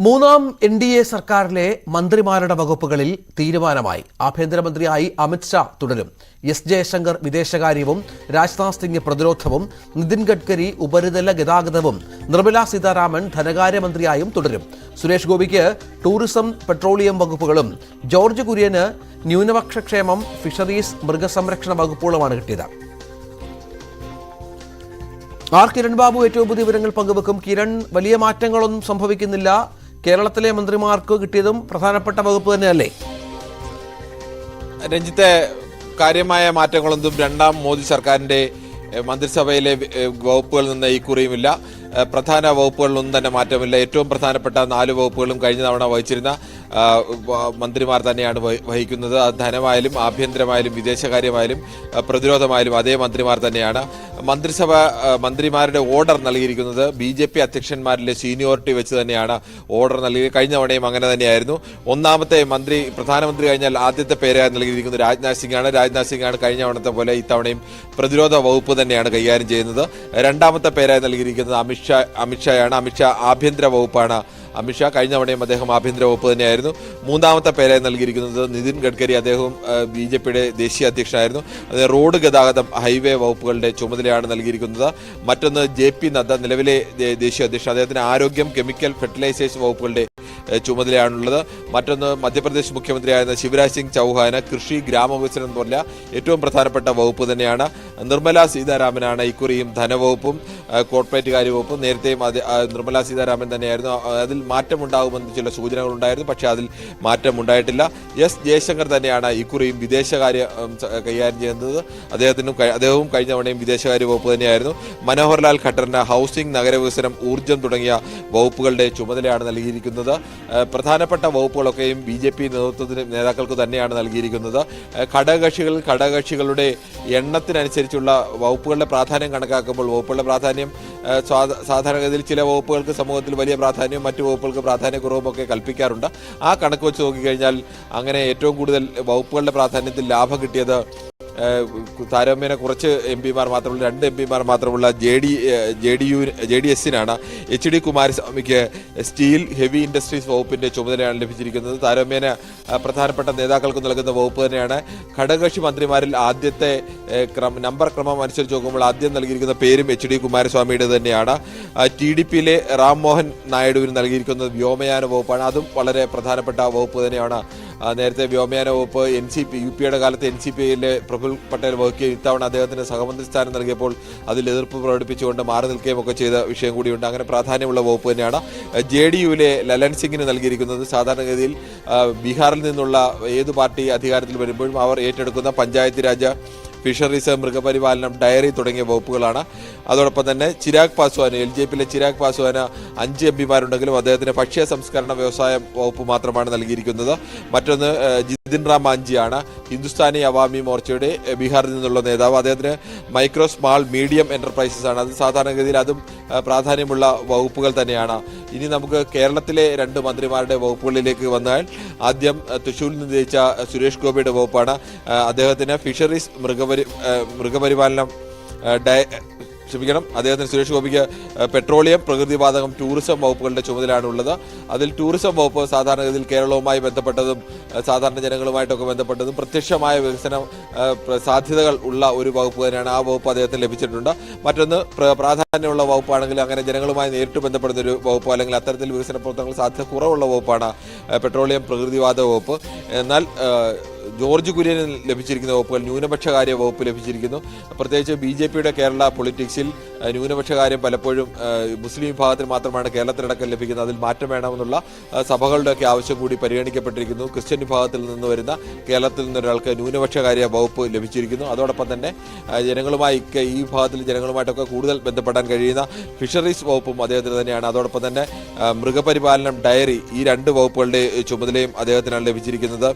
മൂന്നാം N D A സർക്കാരിലെ മന്ത്രിമാരുടെ വകുപ്പുകളിൽ തീരുമാനമായി. ആഭ്യന്തരമന്ത്രിയായി അമിത്ഷാ തുടരും. എസ് ജയശങ്കർ വിദേശകാര്യവും രാജ്നാഥ് സിംഗ് പ്രതിരോധവും നിതിൻ ഗഡ്കരി ഉപരിതല ഗതാഗതവും നിർമ്മലാ സീതാരാമൻ ധനകാര്യമന്ത്രിയായും തുടരും. സുരേഷ് ഗോപിക്ക് ടൂറിസം പെട്രോളിയം വകുപ്പുകളും ജോർജ് കുര്യന് ന്യൂനപക്ഷക്ഷേമം ഫിഷറീസ് മൃഗസംരക്ഷണ വകുപ്പുകളുമാണ് കിട്ടിയത്. ആർ. കിരൺ ബാബു ഏറ്റവും പുതിയ വിവരങ്ങൾ പങ്കുവെക്കും. കിരൺ വലിയ മാറ്റങ്ങളൊന്നും സംഭവിക്കുന്നില്ല. കേരളത്തിലെ മന്ത്രിമാർക്ക് കിട്ടിയതും പ്രധാനപ്പെട്ട വകുപ്പ് തന്നെയല്ലേ? രഞ്ജിത്തെ കാര്യമായ മാറ്റങ്ങളൊന്നും രണ്ടാം മോദി സർക്കാരിന്റെ മന്ത്രിസഭയിലെ വകുപ്പുകളിൽ നിന്ന് ഈ എഹ്, പ്രധാന വകുപ്പുകളിലൊന്നും തന്നെ മാറ്റമില്ല. ഏറ്റവും പ്രധാനപ്പെട്ട നാല് വകുപ്പുകളും കഴിഞ്ഞ തവണ വഹിച്ചിരുന്ന മന്ത്രിമാർ തന്നെയാണ് വഹിക്കുന്നത്. ധനമായാലും ആഭ്യന്തരമായാലും വിദേശകാര്യമായാലും പ്രതിരോധമായാലും അതേ മന്ത്രിമാർ തന്നെയാണ്. മന്ത്രിസഭ മന്ത്രിമാരുടെ ഓർഡർ നൽകിയിരിക്കുന്നത് ബി ജെ പി അധ്യക്ഷന്മാരിലെ സീനിയോറിറ്റി വെച്ച് തന്നെയാണ് ഓർഡർ നൽകി കഴിഞ്ഞ തവണയും അങ്ങനെ തന്നെയായിരുന്നു. ഒന്നാമത്തെ മന്ത്രി പ്രധാനമന്ത്രി കഴിഞ്ഞാൽ ആദ്യത്തെ പേരായി നൽകിയിരിക്കുന്നത് രാജ്നാഥ് സിംഗ് ആണ് രാജ്നാഥ് സിംഗ് ആണ് കഴിഞ്ഞ തവണത്തെ പോലെ ഇത്തവണയും പ്രതിരോധ വകുപ്പ് തന്നെയാണ് കൈകാര്യം ചെയ്യുന്നത്. രണ്ടാമത്തെ പേരായി നൽകിയിരിക്കുന്നത് അമിത്ഷാ അമിത്ഷായാണ്. അമിത്ഷാ ആഭ്യന്തര വകുപ്പാണ്. അമിത്ഷാ കഴിഞ്ഞ തവണയും അദ്ദേഹം ആഭ്യന്തര വകുപ്പ് തന്നെയായിരുന്നു. മൂന്നാമത്തെ പേരായി നൽകിയിരിക്കുന്നത് നിതിൻ ഗഡ്കരി. അദ്ദേഹം ബി ജെ പിയുടെ ദേശീയ അധ്യക്ഷനായിരുന്നു. അത് റോഡ് ഗതാഗതം ഹൈവേ വകുപ്പുകളുടെ ചുമതലയാണ് നൽകിയിരിക്കുന്നത്. മറ്റൊന്ന് ജെ പി നദ്ദ നിലവിലെ ദേശീയ അധ്യക്ഷൻ. അദ്ദേഹത്തിന് ആരോഗ്യം കെമിക്കൽ ഫെർട്ടിലൈസേഷൻ വകുപ്പുകളുടെ ചുമതലയാണുള്ളത്. മറ്റൊന്ന് മധ്യപ്രദേശ് മുഖ്യമന്ത്രിയായിരുന്ന ശിവരാജ് സിംഗ് ചൗഹാന് കൃഷി ഗ്രാമവികസനം പോലുള്ള ഏറ്റവും പ്രധാനപ്പെട്ട വകുപ്പ് തന്നെയാണ്. നിർമ്മല സീതാരാമനാണ് ഇക്കുറിയും ധനവകുപ്പും. കോർപ്പറേറ്റ് കാര്യവകുപ്പ് നേരത്തെയും അത് നിർമ്മലാ സീതാരാമൻ തന്നെയായിരുന്നു. അതിൽ മാറ്റമുണ്ടാകുമെന്ന് ചില സൂചനകളുണ്ടായിരുന്നു. പക്ഷേ അതിൽ മാറ്റമുണ്ടായിട്ടില്ല. എസ് ജയശങ്കർ തന്നെയാണ് ഇക്കുറിയും വിദേശകാര്യ കൈകാര്യം ചെയ്യുന്നത്. അദ്ദേഹത്തിനും അദ്ദേഹവും കഴിഞ്ഞ തവണയും വിദേശകാര്യ വകുപ്പ് തന്നെയായിരുന്നു. മനോഹർലാൽ ഖട്ടറിന് ഹൗസിംഗ് നഗരവികസനം ഊർജം തുടങ്ങിയ വകുപ്പുകളുടെ ചുമതലയാണ് നൽകിയിരിക്കുന്നത്. പ്രധാനപ്പെട്ട വകുപ്പുകളൊക്കെയും ബി ജെ പി നേതൃത്വത്തിന് നേതാക്കൾക്ക് തന്നെയാണ് നൽകിയിരിക്കുന്നത്. ഘടകകക്ഷികൾ ഘടകകക്ഷികളുടെ എണ്ണത്തിനനുസരിച്ചുള്ള വകുപ്പുകളുടെ പ്രാധാന്യം കണക്കാക്കുമ്പോൾ വകുപ്പുകളുടെ പ്രാധാന്യം സ്വാ- സാധാരണഗതിയിൽ ചില വകുപ്പുകൾക്ക് സമൂഹത്തിൽ വലിയ പ്രാധാന്യവും മറ്റു വകുപ്പുകൾക്ക് പ്രാധാന്യക്കുറവും ഒക്കെ കൽപ്പിക്കാറുണ്ട്. ആ കണക്ക് വെച്ച് നോക്കിക്കഴിഞ്ഞാൽ അങ്ങനെ ഏറ്റവും കൂടുതൽ വകുപ്പുകളുടെ പ്രാധാന്യത്തിൽ ലാഭം കിട്ടിയത് താരതമ്യേന കുറച്ച് എം പിമാർ മാത്രമുള്ള രണ്ട് എം പിമാർ മാത്രമുള്ള J D J D U J D എസിനാണ് H D കുമാരസ്വാമിക്ക് സ്റ്റീൽ ഹെവി ഇൻഡസ്ട്രീസ് വകുപ്പിന്റെ ചുമതലയാണ് ലഭിച്ചിരിക്കുന്നത്. താരതമ്യേന പ്രധാനപ്പെട്ട നേതാക്കൾക്ക് നൽകുന്ന വകുപ്പ് തന്നെയാണ്. ഘടകകക്ഷി മന്ത്രിമാരിൽ ആദ്യത്തെ നമ്പർ ക്രമം അനുസരിച്ച് നോക്കുമ്പോൾ ആദ്യം നൽകിയിരിക്കുന്ന പേരും എച്ച് ഡി കുമാരസ്വാമിയുടെ തന്നെയാണ്. ടി ഡി പിയിലെ റാം മോഹൻ നായിഡുവിന് നൽകിയിരിക്കുന്നത് വ്യോമയാന വകുപ്പാണ്. അതും വളരെ പ്രധാനപ്പെട്ട വകുപ്പ് തന്നെയാണ്. നേരത്തെ വ്യോമയാന വകുപ്പ് എൻ സി പി യു പിയുടെ കാലത്ത് എൻ സി പിയിലെ പ്രഫുൽ പട്ടേൽ വഹിക്കുകയും ഇത്തവണ അദ്ദേഹത്തിന് സഹമന്ത്രി സ്ഥാനം നൽകിയപ്പോൾ അതിൽ എതിർപ്പ് പ്രകടിപ്പിച്ചുകൊണ്ട് മാറി നിൽക്കുകയും ഒക്കെ ചെയ്ത വിഷയം കൂടിയുണ്ട്. അങ്ങനെ പ്രാധാന്യമുള്ള വകുപ്പ് തന്നെയാണ്. ജെ ഡി യുവിലെ ലലൻ സിംഗിന് നൽകിയിരിക്കുന്നത് സാധാരണഗതിയിൽ ബീഹാറിൽ നിന്നുള്ള ഏത് പാർട്ടി അധികാരത്തിൽ വരുമ്പോഴും അവർ ഏറ്റെടുക്കുന്ന പഞ്ചായത്ത് രാജ് ഫിഷറീസ് മൃഗപരിപാലനം ഡയറി തുടങ്ങിയ വകുപ്പുകളാണ്. അതോടൊപ്പം തന്നെ ചിരാഗ് പാസ്വാന് എൽ ജെ പിയിലെ ചിരാഗ് പാസ്വാന് അഞ്ച് എം പിമാരുണ്ടെങ്കിലും അദ്ദേഹത്തിന് ഭക്ഷ്യ സംസ്കരണ വ്യവസായ വകുപ്പ് മാത്രമാണ് നൽകിയിരിക്കുന്നത്. മറ്റൊന്ന് ജിതിൻ റാം മാഞ്ചിയാണ് ഹിന്ദുസ്ഥാനി അവാമി മോർച്ചയുടെ ബീഹാറിൽ നിന്നുള്ള നേതാവ്. അദ്ദേഹത്തിന് മൈക്രോ സ്മാൾ മീഡിയം എന്റർപ്രൈസസ് ആണ്. അത് സാധാരണഗതിയിൽ അതും പ്രാധാന്യമുള്ള വകുപ്പുകൾ തന്നെയാണ്. ഇനി നമുക്ക് കേരളത്തിലെ രണ്ട് മന്ത്രിമാരുടെ വകുപ്പുകളിലേക്ക് വന്നാൽ ആദ്യം തൃശ്ശൂരിൽ നിന്ന് ജയിച്ച സുരേഷ് ഗോപിയുടെ വകുപ്പാണ്. അദ്ദേഹത്തിന് ഫിഷറീസ് മൃഗപരി മൃഗപരിപാലനം ഡയ ക്ഷമിക്കണം. അദ്ദേഹത്തിന് സുരേഷ് ഗോപിക്ക് പെട്രോളിയം പ്രകൃതിവാതകം ടൂറിസം വകുപ്പുകളുടെ ചുമതലയാണുള്ളത്. അതിൽ ടൂറിസം വകുപ്പ് സാധാരണഗതിയിൽ കേരളവുമായി ബന്ധപ്പെട്ടതും സാധാരണ ജനങ്ങളുമായിട്ടൊക്കെ ബന്ധപ്പെട്ടതും പ്രത്യക്ഷമായ വികസന സാധ്യതകൾ ഉള്ള ഒരു വകുപ്പ് തന്നെയാണ് ആ വകുപ്പ് അദ്ദേഹത്തിന് ലഭിച്ചിട്ടുണ്ട്. മറ്റൊന്ന് പ്രാധാന്യമുള്ള വകുപ്പാണെങ്കിൽ അങ്ങനെ ജനങ്ങളുമായി നേരിട്ട് ബന്ധപ്പെടുന്ന ഒരു വകുപ്പ് അല്ലെങ്കിൽ അത്തരത്തിൽ വികസന പ്രവർത്തനങ്ങൾ സാധ്യത കുറവുള്ള വകുപ്പാണ് പെട്രോളിയം പ്രകൃതിവാദ വകുപ്പ്. എന്നാൽ ജോർജ് കുര്യന് ലഭിച്ചിരിക്കുന്ന വകുപ്പുകൾ ന്യൂനപക്ഷകാര്യ വകുപ്പ് ലഭിച്ചിരിക്കുന്നു. പ്രത്യേകിച്ച് ബി കേരള പൊളിറ്റിക്സിൽ ഏഹ്, ന്യൂനപക്ഷകാര്യം പലപ്പോഴും മുസ്ലിം വിഭാഗത്തിന് മാത്രമാണ് കേരളത്തിലടക്കം ലഭിക്കുന്നത്. അതിൽ മാറ്റം വേണമെന്നുള്ള സഭകളുടെയൊക്കെ ആവശ്യം കൂടി പരിഗണിക്കപ്പെട്ടിരിക്കുന്നു. ക്രിസ്ത്യൻ വിഭാഗത്തിൽ നിന്ന് വരുന്ന കേരളത്തിൽ നിന്നൊരാൾക്ക് ന്യൂനപക്ഷ ന്യൂനപക്ഷകാര്യ വകുപ്പ് ലഭിച്ചിരിക്കുന്നു. അതോടൊപ്പം തന്നെ ജനങ്ങളുമായി ഈ വിഭാഗത്തിൽ ജനങ്ങളുമായിട്ടൊക്കെ കൂടുതൽ ബന്ധപ്പെടാൻ കഴിയുന്ന ഫിഷറീസ് വകുപ്പും അദ്ദേഹത്തിന് തന്നെയാണ്. അതോടൊപ്പം തന്നെ മൃഗപരിപാലനം ഡയറി ഈ രണ്ട് വകുപ്പുകളുടെ ചുമതലയും അദ്ദേഹത്തിനാണ് ലഭിച്ചിരിക്കുന്നത്.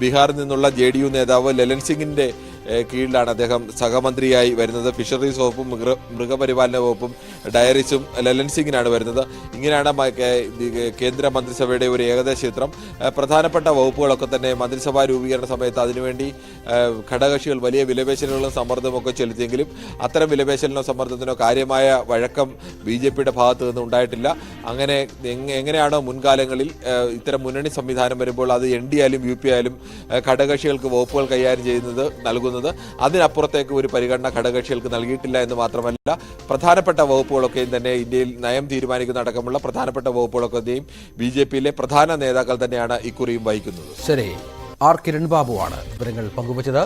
ബീഹാറിൽ നിന്നുള്ള ജെ നേതാവ് ലലൻ സിംഗിന്റെ ഏഹ്, കീഴിലാണ് അദ്ദേഹം സഹമന്ത്രിയായി വരുന്നത്. ഫിഷറീസ് വകുപ്പും മൃഗ മൃഗപരിപാലന വകുപ്പും ഡയറീസും ലലൻ സിംഗിനാണ് വരുന്നത്. ഇങ്ങനെയാണ് കേന്ദ്ര മന്ത്രിസഭയുടെ ഒരു ഏകദേശ ചിത്രം. പ്രധാനപ്പെട്ട വകുപ്പുകളൊക്കെ തന്നെ മന്ത്രിസഭാ രൂപീകരണ സമയത്ത് അതിനുവേണ്ടി ഘടകക്ഷികൾ വലിയ വിലപേശലുകളും സമ്മർദ്ദമൊക്കെ ചെലുത്തിയെങ്കിലും അത്തരം വിലപേശലിനോ സമ്മർദ്ദത്തിനോ കാര്യമായ വഴക്കം ബി ജെ പിയുടെ ഭാഗത്തു നിന്ന് ഉണ്ടായിട്ടില്ല. അങ്ങനെ എങ്ങനെയാണോ മുൻകാലങ്ങളിൽ ഇത്തരം മുന്നണി സംവിധാനം വരുമ്പോൾ അത് എൻ ഡി ആയാലും യു പി ആയാലും ഘടകക്ഷികൾക്ക് വകുപ്പുകൾ കൈകാര്യം ചെയ്യുന്നത് നൽകുന്നത് അതിനപ്പുറത്തേക്ക് ഒരു പരിഗണന ഘടകകക്ഷികൾക്ക് നൽകിയിട്ടില്ല എന്ന് മാത്രമല്ല പ്രധാനപ്പെട്ട വകുപ്പുകളൊക്കെയും തന്നെ ഇന്ത്യയിൽ നയം തീരുമാനിക്കുന്ന അടക്കമുള്ള പ്രധാനപ്പെട്ട വകുപ്പുകളൊക്കെയും ബി ജെ പിയിലെ പ്രധാന നേതാക്കൾ തന്നെയാണ് ഇക്കുറിയും വഹിക്കുന്നത്. ശരി ആർ കിരൺ ബാബുവാണ് വിവരങ്ങൾ പങ്കുവച്ചത്.